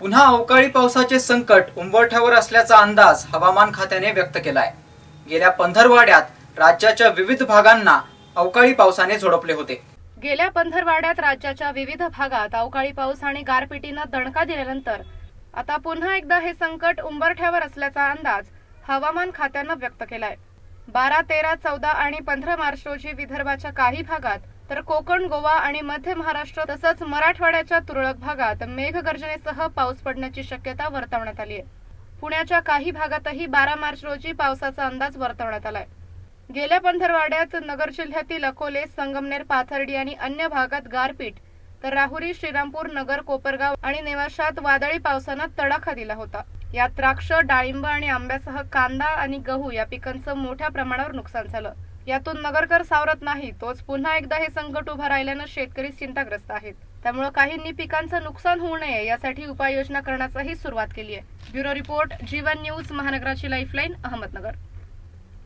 पुन्हा अवकाळी पावसाचे संकट उंबरठ्यावर असल्याचा अंदाज हवामान खात्याने व्यक्त केलाय. गेल्या पंधरवाड्यात राज्याच्या विविध भागांना अवकाळी पावसाने झोडपले होते. गेल्या पंधरवाड्यात राज्याच्या विविध भागात अवकाळी पाऊस आणि गारपिटीनं दणका दिल्यानंतर आता पुन्हा एकदा हे संकट उंबरठ्यावर असल्याचा अंदाज हवामान खात्यानं व्यक्त केलाय. बारा तेरा चौदा आणि पंधरा मार्च रोजी विदर्भाच्या काही भागात तर कोकण गोवा आणि मध्य महाराष्ट्र तसंच मराठवाड्याच्या तुरळक भागात मेघगर्जनेसह पाऊस पडण्याची शक्यता वर्तवण्यात आली आहे. पुण्याच्या काही भागातही बारा मार्च रोजी पावसाचा अंदाज वर्तवण्यात आलाय. गेल्या पंधरवाड्यात नगर जिल्ह्यातील अकोले संगमनेर पाथर्डी आणि अन्य भागात गारपीट तर राहुरी श्रीरामपूर नगर कोपरगाव आणि नेवाशात वादळी पावसानं तडाखा दिला होता. यात द्राक्ष डाळिंब आणि आंब्यासह कांदा आणि गहू या पिकांचं मोठ्या प्रमाणावर नुकसान झालं. यातून नगरकर सावरत नाही तोच पुन्हा एकदा हे संकट उभं राहिल्यानं शेतकरी चिंताग्रस्त आहेत. त्यामुळे काहींनी पिकांचं नुकसान होऊ नये यासाठी उपाययोजना करण्याचाही सुरुवात केली आहे ब्युरो रिपोर्ट जीवन न्यूज महानगराची लाईफलाईन अहमदनगर.